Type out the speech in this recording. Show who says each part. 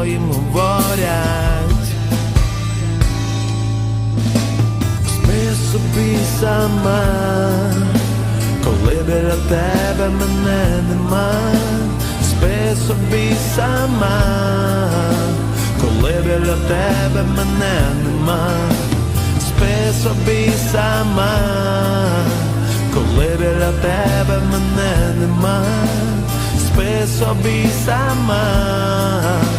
Speaker 1: твоїм говорять. Спи собі сама, коли біля тебе мене нема, спи собі сама, коли біля тебе мене нема, спи собі сама, коли біля тебе мене нема, спи собі сама.